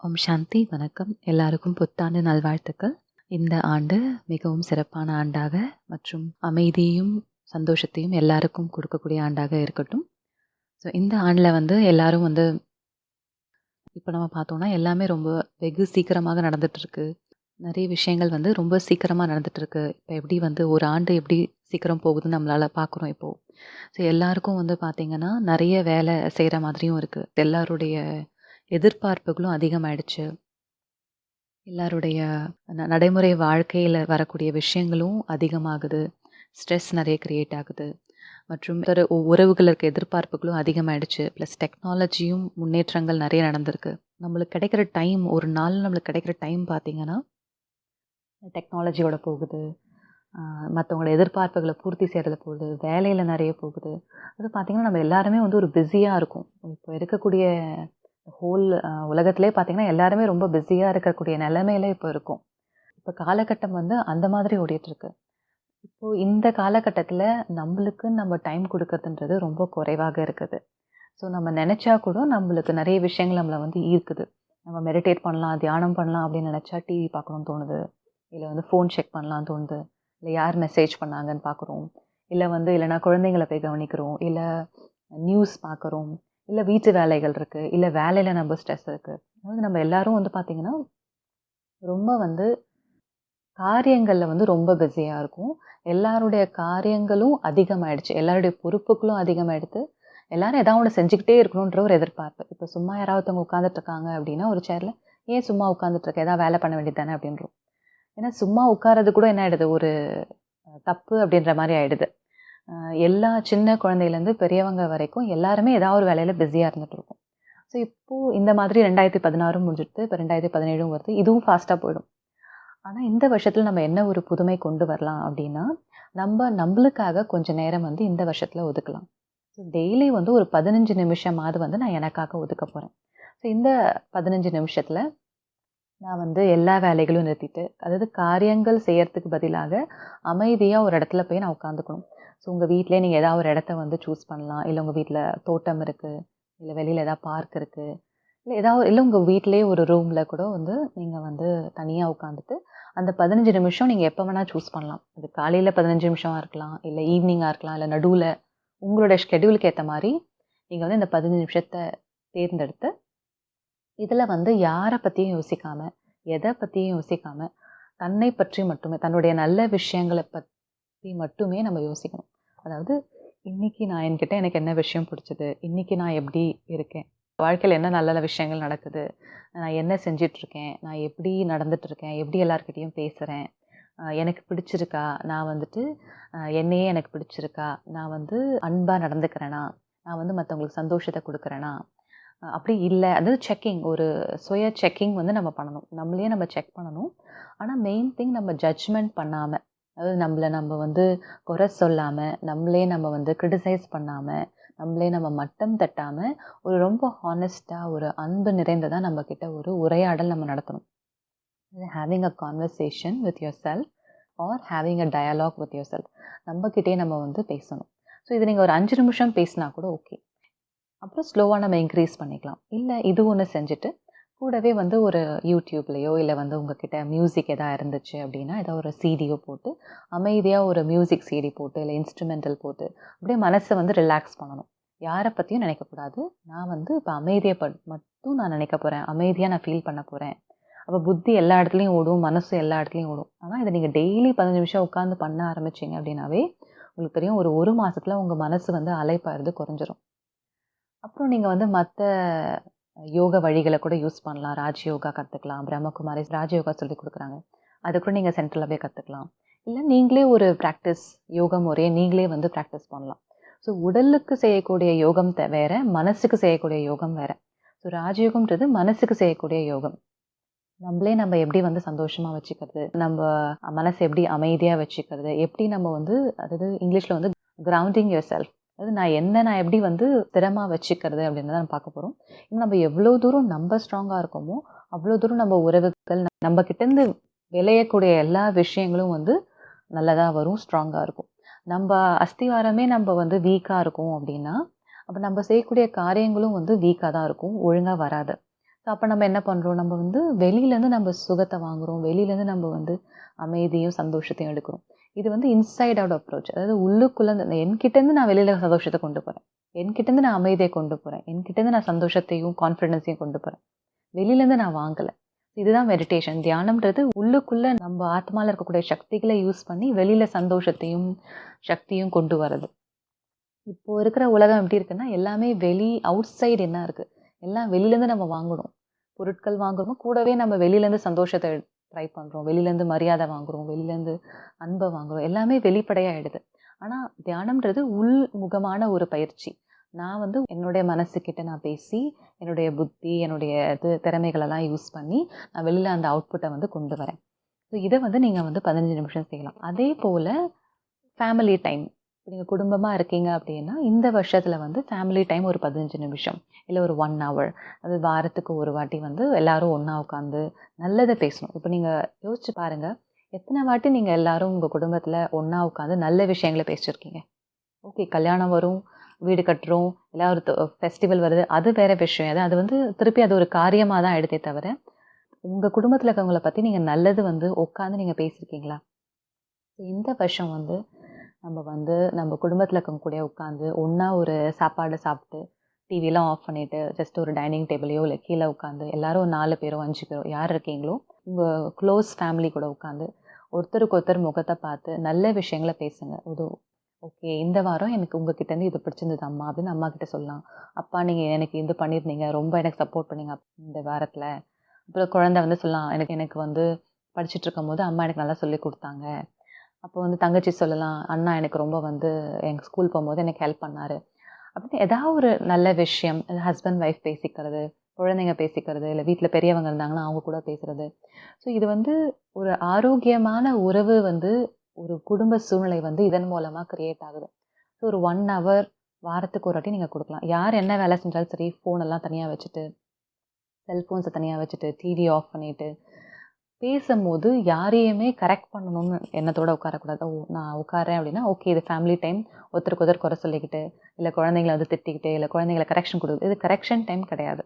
ஓம் சாந்தி வணக்கம். எல்லாருக்கும் புத்தாண்டு நல்வாழ்த்துக்கள். இந்த ஆண்டு மிகவும் சிறப்பான ஆண்டாக மற்றும் அமைதியும் சந்தோஷத்தையும் எல்லாருக்கும் கொடுக்கக்கூடிய ஆண்டாக இருக்கட்டும். ஸோ இந்த ஆண்டில் வந்து எல்லாரும் வந்து இப்போ நம்ம பார்த்தோம்னா எல்லாமே ரொம்ப வெகு சீக்கிரமாக நடந்துகிட்ருக்கு நிறைய விஷயங்கள் வந்து ரொம்ப சீக்கிரமாக நடந்துகிட்ருக்கு இப்போ எப்படி வந்து ஒரு ஆண்டு எப்படி சீக்கிரம் போகுதுன்னு நம்மளால் பார்க்குறோம் இப்போது ஸோ எல்லாருக்கும் வந்து பார்த்திங்கன்னா நிறைய வேலை செய்கிற மாதிரியும் இருக்குது எல்லாருடைய எதிர்பார்ப்புகளும் அதிகமாயிடுச்சு. எல்லாருடைய ந- நடைமுறை வாழ்க்கையில் வரக்கூடிய விஷயங்களும் அதிகமாகுது. ஸ்ட்ரெஸ் நிறைய க்ரியேட் ஆகுது. மற்றும் ஒரு உறவுகள் இருக்க எதிர்பார்ப்புகளும் அதிகமாயிடுச்சு. ப்ளஸ் டெக்னாலஜியும் முன்னேற்றங்கள் நிறைய நடந்திருக்கு. நம்மளுக்கு கிடைக்கிற டைம் ஒரு நாள் நம்மளுக்கு கிடைக்கிற டைம் பார்த்திங்கன்னா டெக்னாலஜியோட போகுது. மற்றவங்களோட எதிர்பார்ப்புகளை பூர்த்தி செய்கிறதுல போகுது. வேலையில் நிறைய போகுது. அது பார்த்திங்கன்னா நம்ம எல்லாருமே வந்து ஒரு பிஸியாக இருக்கும். இப்போ இருக்கக்கூடிய ஹோல் உலகத்திலே பார்த்திங்கன்னா எல்லாருமே ரொம்ப பிஸியாக இருக்கக்கூடிய நிலைமையில இப்போ இருக்கும். இப்போ காலகட்டம் வந்து அந்த மாதிரி ஓடிட்டுருக்கு. இப்போது இந்த காலகட்டத்தில் நம்மளுக்கு நம்ம டைம் கொடுக்கறதுன்றது ரொம்ப குறைவாக இருக்குது. ஸோ நம்ம நினச்சா கூட நம்மளுக்கு நிறைய விஷயங்கள் நம்மளை வந்து ஈர்க்குது. நம்ம மெடிடேட் பண்ணலாம் தியானம் பண்ணலாம் அப்படின்னு நினச்சா டிவி பார்க்கணும்னு தோணுது. இல்லை வந்து ஃபோன் செக் பண்ணலாம்னு தோணுது. இல்லை யார் மெசேஜ் பண்ணாங்கன்னு பார்க்குறோம் இல்லை வந்து இல்லைனா குழந்தைங்கள போய் கவனிக்கிறோம். இல்லை நியூஸ் பார்க்குறோம் இல்லை வீட்டு வேலைகள் இருக்குது இல்லை வேலையில் நம்ம ஸ்ட்ரெஸ் இருக்குது அதாவது நம்ம எல்லாரும் வந்து பார்த்திங்கன்னா ரொம்ப வந்து காரியங்களில் வந்து ரொம்ப பிஸியாக இருக்கும். எல்லாருடைய காரியங்களும் அதிகமாகிடுச்சு எல்லாருடைய பொறுப்புகளும் அதிகமாயிடுத்து எல்லாரும் எதாவது ஒன்று செஞ்சுக்கிட்டே இருக்கணுன்ற ஒரு எதிர்பார்ப்பு. இப்போ சும்மா யாராவது உட்காந்துட்ருக்காங்க அப்படின்னா ஒரு சேரில் ஏன் சும்மா உட்காந்துட்ருக்க எதாவது ஏதாவது வேலை பண்ண வேண்டியது தானே அப்படின்றோம். ஏன்னா சும்மா உட்காரது கூட என்ன ஆகிடுது ஒரு தப்பு அப்படின்ற மாதிரி ஆகிடுது எல்லா சின்ன குழந்தையிலேருந்து பெரியவங்க வரைக்கும் எல்லாருமே ஏதாவது ஒரு வேலையில் பிஸியாக இருந்துகிட்டு இருக்கும் ஸோ இப்போது இந்த மாதிரி ரெண்டாயிரத்தி பதினாறும் முடிஞ்சிடுது இப்போ ரெண்டாயிரத்தி பதினேழும் வருது இதுவும் ஃபாஸ்ட்டாக போயிடும். ஆனால் இந்த வருஷத்தில் நம்ம என்ன ஒரு புதுமை கொண்டு வரலாம் அப்படின்னா நம்ம நம்மளுக்காக கொஞ்சம் நேரம் வந்து இந்த வருஷத்தில் ஒதுக்கலாம். ஸோ டெய்லி வந்து ஒரு பதினஞ்சு நிமிஷமாவது வந்து நான் எனக்காக ஒதுக்க போகிறேன் ஸோ இந்த பதினஞ்சு நிமிஷத்தில் நான் வந்து எல்லா வேலைகளும் நிறுத்திட்டு அதாவது காரியங்கள் செய்யறதுக்கு பதிலாக அமைதியாக ஒரு இடத்துல போய் நான் உட்காந்துக்கணும். ஸோ உங்கள் வீட்டிலே நீங்கள் ஏதாவது ஒரு இடத்த வந்து சூஸ் பண்ணலாம். இல்லை உங்கள் வீட்டில் தோட்டம் இருக்குது இல்லை வெளியில் ஏதாவது பார்க் இருக்குது இல்லை ஏதாவது இல்லை உங்கள் வீட்டிலே ஒரு ரூமில் கூட வந்து நீங்கள் வந்து தனியாக உட்காந்துட்டு அந்த பதினஞ்சு நிமிஷம் நீங்கள் எப்போ வேணால் சூஸ் பண்ணலாம். அது காலையில் பதினஞ்சு நிமிஷமாக இருக்கலாம். இல்லை ஈவினிங்காக இருக்கலாம். இல்லை நடுவில் உங்களோட ஷெடியூலுக்கு ஏற்ற மாதிரி நீங்கள் வந்து இந்த பதினஞ்சு நிமிஷத்தை தேர்ந்தெடுத்து இதில் வந்து யாரை பற்றியும் யோசிக்காமல் எதை பற்றியும் யோசிக்காமல் தன்னை பற்றி மட்டுமே தன்னுடைய நல்ல விஷயங்களை பற்றி மட்டுமே நம்ம யோசிக்கணும். அதாவது இன்னைக்கு நான் என்கிட்ட எனக்கு என்ன விஷயம் பிடிச்சது? இன்னைக்கு நான் எப்படி இருக்கேன்? வாழ்க்கையில் என்ன நல்ல நல்ல விஷயங்கள் நடக்குது? நான் என்ன செஞ்சிட்ருக்கேன்? நான் எப்படி நடந்துட்டுருக்கேன் எப்படி எல்லாருக்கிட்டேயும் பேசுகிறேன் எனக்கு பிடிச்சிருக்கா? நான் வந்துட்டு என்னையே எனக்கு பிடிச்சிருக்கா? நான் வந்து அன்பாக நடந்துக்கிறேனா? நான் வந்து மற்றவங்களுக்கு சந்தோஷத்தை கொடுக்குறேனா? அப்படி இல்லை. அதாவது செக்கிங் ஒரு சுய செக்கிங் வந்து நம்ம பண்ணணும். நம்மளையே நம்ம செக் பண்ணணும். ஆனால் மெயின் திங் நம்ம ஜட்ஜ்மெண்ட் பண்ணாமல் அதாவது நம்மளை நம்ம வந்து குறை சொல்லாமல் நம்மளே நம்ம வந்து கிரிட்டிசைஸ் பண்ணாமல் நம்மளே நம்ம மட்டம் தட்டாமல் ஒரு ரொம்ப ஹானஸ்ட்டாக ஒரு அன்பு நிறைந்ததாக நம்மக்கிட்ட ஒரு உரையாடல் நம்ம நடத்தணும். Having a conversation with yourself or having a dialogue with yourself நம்மக்கிட்டே நம்ம வந்து பேசணும். ஸோ இது நீங்கள் ஒரு அஞ்சு நிமிஷம் பேசினா கூட ஓகே அப்புறம் ஸ்லோவாக நம்ம இன்க்ரீஸ் பண்ணிக்கலாம். இல்லை இது ஒன்று செஞ்சுட்டு கூடவே வந்து ஒரு யூடியூப்லேயோ இல்லை வந்து உங்ககிட்ட மியூசிக் எதாவது இருந்துச்சு அப்படின்னா ஏதாவது ஒரு சீடியோ போட்டு அமைதியாக ஒரு மியூசிக் சீடி போட்டு இல்லை இன்ஸ்ட்ருமெண்டல் போட்டு அப்படியே மனசை வந்து ரிலாக்ஸ் பண்ணணும். யாரை பற்றியும் நினைக்கக்கூடாது நான் வந்து இப்போ அமைதியை ப மட்டும் நான் நினைக்க போகிறேன் அமைதியாக நான் ஃபீல் பண்ண போகிறேன் அப்போ புத்தி எல்லா இடத்துலையும் ஓடும் மனசு எல்லா இடத்துலையும் ஓடும். ஆனால் இதை நீங்கள் டெய்லி பதினஞ்சு நிமிஷம் உட்காந்து பண்ண ஆரம்பிச்சிங்க அப்படின்னாவே உங்களுக்கு தெரியும் ஒரு ஒரு மாதத்தில் உங்கள் மனசு வந்து அலைப்பாருது குறைஞ்சிரும். அப்புறம் நீங்கள் வந்து மற்ற யோக வழிகளை கூட யூஸ் பண்ணலாம். ராஜ் யோகா கற்றுக்கலாம் பிரம்மகுமாரி ராஜ் யோகா சொல்லி கொடுக்குறாங்க. அது கூட நீங்கள் சென்டரில் போய் கற்றுக்கலாம் இல்லை நீங்களே ஒரு ப்ராக்டிஸ் யோக முறையை நீங்களே வந்து ப்ராக்டிஸ் பண்ணலாம். ஸோ உடலுக்கு செய்யக்கூடிய யோகம் த- மனசுக்கு செய்யக்கூடிய யோகம் வேறு. ஸோ ராஜயோகம்ன்றது மனசுக்கு செய்யக்கூடிய யோகம். நம்மளே நம்ம எப்படி வந்து சந்தோஷமாக வச்சுக்கிறது? நம்ம மனசை எப்படி அமைதியாக வச்சுக்கிறது? எப்படி நம்ம வந்து அதாவது இங்கிலீஷில் வந்து கிரவுண்டிங் யுவர் செல்ஃப் அதாவது நான் என்ன நான் எப்படி வந்து ஸ்திரமாக வச்சுக்கிறது அப்படின்னு தான் நம்ம பார்க்க போகிறோம் இன்னும் நம்ம எவ்வளோ தூரம் நம்ம ஸ்ட்ராங்காக இருக்கோமோ அவ்வளோ தூரம் நம்ம உறவுகள் நம்ம கிட்டேருந்து விளையக்கூடிய எல்லா விஷயங்களும் வந்து நல்லதாக வரும் ஸ்ட்ராங்காக இருக்கும். நம்ம அஸ்திவாரமே நம்ம வந்து வீக்காக இருக்கும் அப்படின்னா அப்போ நம்ம செய்யக்கூடிய காரியங்களும் வந்து வீக்காக தான் இருக்கும் ஒழுங்காக வராது. ஸோ அப்போ நம்ம என்ன பண்ணுறோம் நம்ம வந்து வெளியிலேருந்து நம்ம சுகத்தை வாங்குகிறோம் வெளியிலேருந்து நம்ம வந்து அமைதியும் சந்தோஷத்தையும் எடுக்கிறோம். இது வந்து இன்சைட் அவுட் அப்ரோச் அதாவது உள்ளுக்குள்ளே என்கிட்டேருந்து நான் வெளியில் சந்தோஷத்தை கொண்டு போகிறேன் என்கிட்டேருந்து நான் அமைதியை கொண்டு போகிறேன் என்கிட்டேருந்து நான் சந்தோஷத்தையும் கான்ஃபிடென்ஸையும் கொண்டு போகிறேன் வெளியிலேருந்து நான் வாங்கலை. இதுதான் மெடிடேஷன் தியானம்ன்றது உள்ளுக்குள்ளே நம்ம ஆத்மாவில் இருக்கக்கூடிய சக்திகளை யூஸ் பண்ணி வெளியில் சந்தோஷத்தையும் சக்தியும் கொண்டு வர்றது. இப்போது இருக்கிற உலகம் எப்படி இருக்குன்னா எல்லாமே வெளி அவுட் சைடு என்ன இருக்குது எல்லாம் வெளியிலேருந்து நம்ம வாங்கணும். பொருட்கள் வாங்குறோமோ கூடவே நம்ம வெளியிலேருந்து சந்தோஷத்தை ட்ரை பண்ணுறோம் வெளியிலேருந்து மரியாதை வாங்குகிறோம் வெளியிலேருந்து அன்பை வாங்குகிறோம் எல்லாமே வெளிப்படையாகிடுது ஆனால் தியானம்ன்றது உள்முகமான ஒரு பயிற்சி. நான் வந்து என்னுடைய மனசுக்கிட்ட நான் பேசி என்னுடைய புத்தி என்னுடைய இது திறமைகளெல்லாம் யூஸ் பண்ணி நான் வெளியில் அந்த அவுட்புட்டை வந்து கொண்டு வரேன். ஸோ இதை வந்து நீங்கள் வந்து பதினஞ்சு நிமிஷம் செய்யலாம். அதே போல் ஃபேமிலி டைம் நீங்கள் குடும்பமாக இருக்கீங்க அப்படின்னா இந்த வருஷத்தில் வந்து ஃபேமிலி டைம் ஒரு பதினஞ்சு நிமிஷம் இல்லை ஒரு ஒன் ஹவர் அது வாரத்துக்கு ஒரு வாட்டி வந்து எல்லோரும் ஒன்றா உட்காந்து நல்லதை பேசணும். இப்போ நீங்கள் யோசிச்சு பாருங்கள் எத்தனை வாட்டி நீங்கள் எல்லோரும் உங்கள் குடும்பத்தில் ஒன்றா உட்காந்து நல்ல விஷயங்களை பேசியிருக்கீங்க ஓகே கல்யாணம் வரும் வீடு கட்டுறோம் இல்லை ஒரு ஃபெஸ்டிவல் வருது அது வேறு விஷயம். அது அது வந்து திருப்பி அது ஒரு காரியமாக தான் எடுத்தே தவிர உங்கள் குடும்பத்தில் இருக்கவங்களை பற்றி நீங்கள் நல்லது வந்து உட்காந்து நீங்கள் பேசியிருக்கீங்களா இந்த வருஷம் வந்து நம்ம வந்து நம்ம குடும்பத்தில் இருக்கக்கூடிய உட்காந்து ஒன்றா ஒரு சாப்பாடு சாப்பிட்டு டிவிலாம் ஆஃப் பண்ணிவிட்டு ஜஸ்ட் ஒரு டைனிங் டேபிளையோ இல்லை கீழே உட்காந்து எல்லாரும் ஒரு நாலு பேரோ அஞ்சு பேரோ யார் இருக்கீங்களோ உங்கள் க்ளோஸ் ஃபேமிலி கூட உட்காந்து ஒருத்தருக்கு ஒருத்தர் முகத்தை பார்த்து நல்ல விஷயங்களை பேசுங்க. ஒரு ஓகே இந்த வாரம் எனக்கு உங்ககிட்டேருந்து இது பிடிச்சிருந்தது அம்மா அப்படின்னு அம்மா கிட்ட சொல்லலாம். அப்பா நீங்கள் எனக்கு இது பண்ணியிருந்தீங்க ரொம்ப எனக்கு சப்போர்ட் பண்ணீங்க இந்த வாரத்தில். அப்புறம் குழந்தை வந்து சொல்லலாம் எனக்கு எனக்கு வந்து படிச்சுட்டு இருக்கும் போது அம்மா எனக்கு நல்லா சொல்லி கொடுத்தாங்க. அப்போ வந்து தங்கச்சி சொல்லலாம் அண்ணா எனக்கு ரொம்ப வந்து எங்கள் ஸ்கூல் போகும்போது எனக்கு ஹெல்ப் பண்ணார். அப்படின்னு ஏதாவது ஒரு நல்ல விஷயம் ஹஸ்பண்ட் ஒய்ஃப் பேசிக்கிறது குழந்தைங்க பேசிக்கிறது இல்லை வீட்டில் பெரியவங்க இருந்தாங்கன்னா அவங்க கூட பேசுகிறது ஸோ இது வந்து ஒரு ஆரோக்கியமான உறவு வந்து ஒரு குடும்ப சூழ்நிலை வந்து இதன் மூலமாக க்ரியேட் ஆகுது. ஸோ ஒரு ஒன் ஹவர் வாரத்துக்கு ஒரு வாட்டி நீங்கள் கொடுக்கலாம். யார் என்ன வேலை செஞ்சாலும் சரி ஃபோனெல்லாம் தனியாக வச்சுட்டு செல்ஃபோன்ஸை தனியாக வச்சுட்டு டிவி ஆஃப் பண்ணிவிட்டு பேசும்போது யாரையுமே கரெக்ட் பண்ணணும்னு எண்ணத்தோடு உட்காரக்கூடாது. ஓ நான் உட்காரேன் அப்படின்னா ஓகே இது ஃபேமிலி டைம் ஒருத்தருக்கு ஒருத்தர் குறை சொல்லிக்கிட்டு இல்லை குழந்தைங்கள வந்து திட்டிக்கிட்டு இல்லை குழந்தைங்கள கரெக்ஷன் கொடுக்குது. இது கரெக்ஷன் டைம் கிடையாது.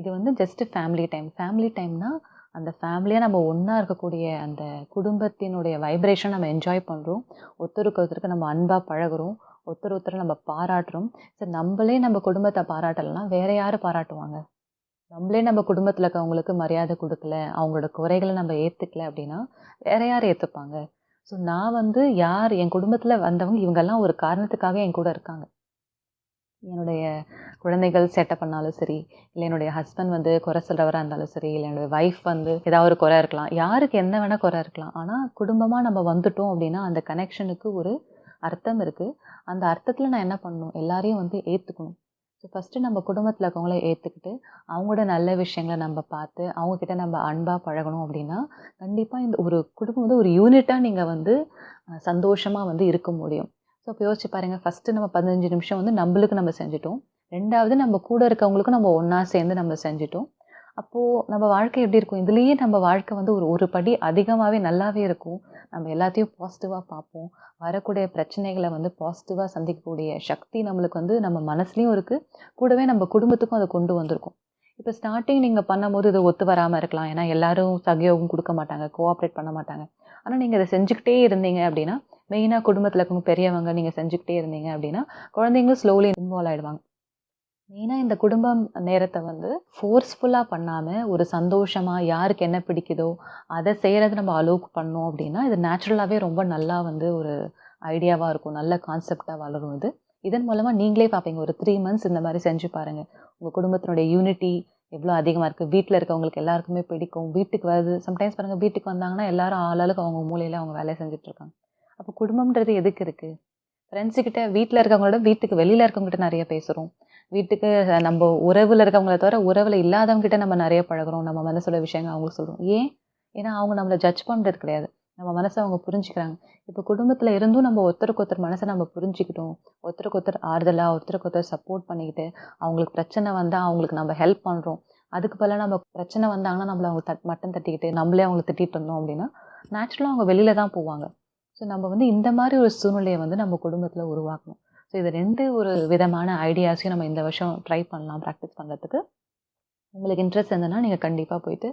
இது வந்து ஜஸ்ட்டு ஃபேமிலி டைம் ஃபேமிலி டைம்னால் அந்த ஃபேமிலியாக நம்ம ஒன்றா இருக்கக்கூடிய அந்த குடும்பத்தினுடைய வைப்ரேஷன் நம்ம என்ஜாய் பண்ணுறோம் ஒருத்தருக்கு ஒருத்தருக்கு நம்ம அன்பாக பழகுறோம். ஒருத்தர் ஒருத்தர் நம்ம பாராட்டுறோம். சரி நம்மளே நம்ம குடும்பத்தை பாராட்டலைன்னா வேறு யார் பாராட்டுவாங்க? நம்மளே நம்ம குடும்பத்தில் இருக்கவங்களுக்கு மரியாதை கொடுக்கல அவங்களோட குறைகளை நம்ம ஏற்றுக்கல அப்படின்னா வேற யார் ஏற்றுப்பாங்க ஸோ நான் வந்து யார் என் குடும்பத்தில் வந்தவங்க இவங்கெல்லாம் ஒரு காரணத்துக்காக என் கூட இருக்காங்க. என்னுடைய குழந்தைகள் சேட்டை பண்ணாலும் சரி இல்லை என்னுடைய ஹஸ்பண்ட் வந்து குறை சொல்கிறவராக இருந்தாலும் சரி இல்லை என்னுடைய ஒய்ஃப் வந்து ஏதாவது ஒரு குறை இருக்கலாம். யாருக்கு என்ன வேணால் குறை இருக்கலாம். ஆனால் குடும்பமாக நம்ம வந்துட்டோம் அப்படின்னா அந்த கனெக்ஷனுக்கு ஒரு அர்த்தம் இருக்குது அந்த அர்த்தத்தில் நான் என்ன பண்ணணும்? எல்லாரையும் வந்து ஏற்றுக்கணும் ஸோ ஃபஸ்ட்டு நம்ம குடும்பத்தில் இருக்கவங்கள ஏற்றுக்கிட்டு அவங்களோட நல்ல விஷயங்களை நம்ம பார்த்து அவங்கக்கிட்ட நம்ம அன்பாக பழகணும் அப்படின்னா கண்டிப்பாக இந்த ஒரு குடும்பம் வந்து ஒரு யூனிட்டாக நீங்கள் வந்து சந்தோஷமாக வந்து இருக்க முடியும். ஸோ இப்போ யோசிச்சு பாருங்கள் ஃபஸ்ட்டு நம்ம பதினஞ்சு நிமிஷம் வந்து நம்மளுக்கு நம்ம செஞ்சிட்டோம். ரெண்டாவது நம்ம கூட இருக்கவங்களுக்கும் நம்ம ஒன்றா சேர்ந்து நம்ம செஞ்சிட்டோம். அப்போது நம்ம வாழ்க்கை எப்படி இருக்கும்? இதுலேயே நம்ம வாழ்க்கை வந்து ஒரு ஒரு படி அதிகமாகவே நல்லாவே இருக்கும். நம்ம எல்லாத்தையும் பாசிட்டிவாக பார்ப்போம். வரக்கூடிய பிரச்சனைகளை வந்து பாசிட்டிவாக சந்திக்கக்கூடிய சக்தி நம்மளுக்கு வந்து நம்ம மனசுலேயும் இருக்குது கூடவே நம்ம குடும்பத்துக்கும் அதை கொண்டு வந்திருக்கும். இப்போ ஸ்டார்டிங் நீங்கள் பண்ணும்போது இது ஒத்து வராமல் இருக்கலாம். ஏன்னா எல்லோரும் சகயோகம் கொடுக்க மாட்டாங்க கோஆப்ரேட் பண்ண மாட்டாங்க. ஆனால் நீங்கள் இதை செஞ்சுக்கிட்டே இருந்தீங்க அப்படின்னா மெயினாக குடும்பத்தில் இருக்கவங்க பெரியவங்க நீங்கள் செஞ்சுக்கிட்டே இருந்தீங்க அப்படின்னா குழந்தைங்களும் ஸ்லோலி இன்வால்வ் ஆகிடுவாங்க மெயினாக இந்த குடும்பம் நேரத்தை வந்து ஃபோர்ஸ்ஃபுல்லாக பண்ணாமல் ஒரு சந்தோஷமாக யாருக்கு என்ன பிடிக்குதோ அதை செய்கிறது நம்ம அலோக் பண்ணோம் அப்படின்னா இது நேச்சுரலாகவே ரொம்ப நல்லா வந்து ஒரு ஐடியாவாக இருக்கும். நல்ல கான்செப்டாக வளரும் இது. இதன் மூலமாக நீங்களே பார்ப்பீங்க ஒரு த்ரீ மந்த்ஸ் இந்த மாதிரி செஞ்சு பாருங்கள் உங்கள் குடும்பத்தினுடைய யூனிட்டி எவ்வளோ அதிகமாக இருக்குது வீட்டில் இருக்கவங்களுக்கு எல்லாருக்குமே பிடிக்கும். வீட்டுக்கு வருது சம்டைம்ஸ் பாருங்கள் வீட்டுக்கு வந்தாங்கன்னா எல்லாரும் ஆளாளுக்கு அவங்க மூலையில் அவங்க வேலையை செஞ்சுட்ருக்காங்க அப்போ குடும்பம்ன்றது எதுக்கு இருக்குது ஃப்ரெண்ட்ஸுக்கிட்ட வீட்டில் இருக்கவங்களோட வீட்டுக்கு வெளியில் இருக்கவங்ககிட்ட நிறைய பேசுகிறோம் வீட்டுக்கு நம்ம உறவில் இருக்கவங்கள தவிர உறவில் இல்லாதவங்ககிட்ட நம்ம நிறைய பழகிறோம். நம்ம மனசோட விஷயங்கள் அவங்களுக்கு சொல்கிறோம் ஏன்? ஏன்னா அவங்க நம்மளை ஜட்ஜ் பண்ணுறது கிடையாது. நம்ம மனசை அவங்க புரிஞ்சுக்கிறாங்க. இப்போ குடும்பத்தில் இருந்தும் நம்ம ஒருத்தருக்கு ஒருத்தர் மனசை நம்ம புரிஞ்சுக்கிட்டோம். ஒருத்தருக்கு ஒருத்தர் ஆறுதலாக ஒருத்தருக்கு ஒருத்தர் சப்போர்ட் பண்ணிக்கிட்டு அவங்களுக்கு பிரச்சனை வந்தால் அவங்களுக்கு நம்ம ஹெல்ப் பண்ணுறோம் அதுக்கு பதிலாக நம்ம பிரச்சனை வந்தாங்கன்னா நம்மளை அவங்க தட் மட்டன் தட்டிக்கிட்டு நம்மளே அவங்களை திட்டிகிட்டு இருந்தோம் அப்படின்னா நேச்சுரலாக அவங்க வெளியில் தான் போவாங்க. ஸோ நம்ம வந்து இந்த மாதிரி ஒரு சூழ்நிலையை வந்து நம்ம குடும்பத்தில் உருவாக்கணும். ஸோ இது ரெண்டு ஒரு விதமான ஐடியாஸையும் நம்ம இந்த வருஷம் ட்ரை பண்ணலாம் ப்ராக்டிஸ் பண்ணுறதுக்கு உங்களுக்கு இன்ட்ரெஸ்ட் இருந்ததுன்னா நீங்கள் கண்டிப்பாக போயிட்டு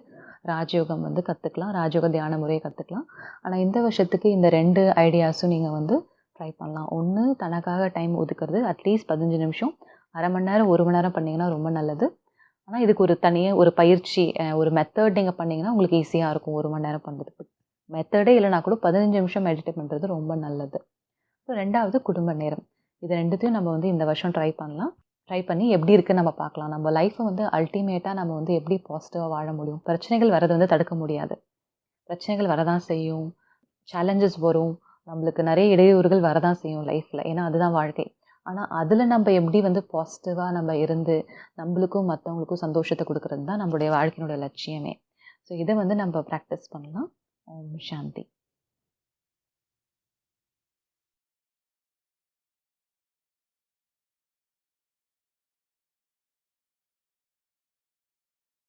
ராஜயோகம் வந்து கற்றுக்கலாம் ராஜயோக தியான முறையை கற்றுக்கலாம் ஆனால் இந்த வருஷத்துக்கு இந்த ரெண்டு ஐடியாஸும் நீங்கள் வந்து ட்ரை பண்ணலாம். ஒன்று தனக்காக டைம் ஒதுக்குறது அட்லீஸ்ட் பதினஞ்சு நிமிஷம். அரை மணி நேரம் ஒரு மணி நேரம் பண்ணிங்கன்னா ரொம்ப நல்லது. ஆனால் இதுக்கு ஒரு தனியாக ஒரு பயிற்சி ஒரு மெத்தட் நீங்கள் பண்ணிங்கன்னா உங்களுக்கு ஈஸியாக இருக்கும் ஒரு மணி நேரம் பண்ணுறதுக்கு மெத்தடே இல்லைனா கூட பதினஞ்சு நிமிஷம் மெடிடேட் பண்ணுறது ரொம்ப நல்லது. ஸோ ரெண்டாவது குடும்ப நேரம். இது ரெண்டுத்தையும் நம்ம வந்து இந்த வருஷம் ட்ரை பண்ணலாம். ட்ரை பண்ணி எப்படி இருக்குன்னு நம்ம பார்க்கலாம். நம்ம லைஃப்பை வந்து அல்டிமேட்டாக நம்ம வந்து எப்படி பாசிட்டிவாக வாழ முடியும்? பிரச்சனைகள் வரது வந்து தடுக்க முடியாது. பிரச்சனைகள் வரதான் செய்யும். சேலஞ்சஸ் வரும். நம்மளுக்கு நிறைய இடையூறுகள் வரதான் செய்யும் லைஃப்பில் ஏன்னா அதுதான் வாழ்க்கை. ஆனால் அதில் நம்ம எப்படி வந்து பாசிட்டிவாக நம்ம இருந்து நம்மளுக்கும் மற்றவங்களுக்கும் சந்தோஷத்தை கொடுக்குறது தான் நம்மளுடைய வாழ்க்கையினுடைய லட்சியமே. ஸோ இதை வந்து நம்ம ப்ராக்டிஸ் பண்ணலாம். ஓம் சாந்தி.